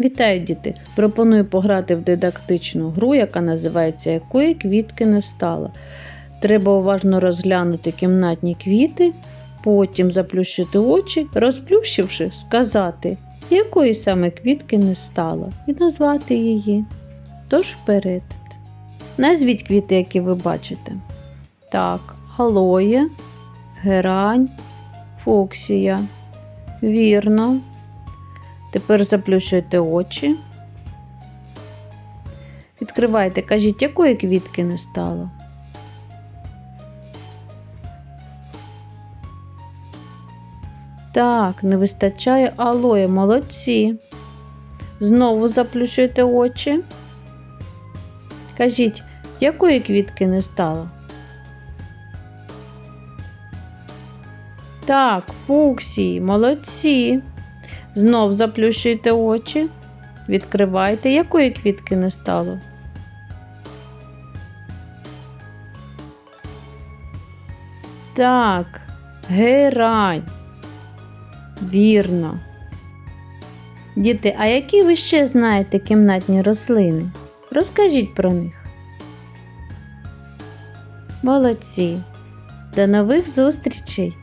Вітаю, діти! Пропоную пограти в дидактичну гру, яка називається Якої квітки не стало. Треба уважно розглянути кімнатні квіти, потім заплющити очі, розплющивши, сказати, якої саме квітки не стало, і назвати її. Тож вперед. Назвіть квіти, які ви бачите. Так, алоє, герань, фоксія. Вірно. Тепер заплющуйте очі. Відкривайте, кажіть, якої квітки не стало. Так, не вистачає алоє, молодці. Знову заплющуйте очі. Кажіть, якої квітки не стало? Так, фуксії, молодці. Знов заплющуйте очі. Відкривайте, якої квітки не стало. Так, герань. Вірно. Діти, а які ви ще знаєте кімнатні рослини? Розкажіть про них. Молодці. До нових зустрічей!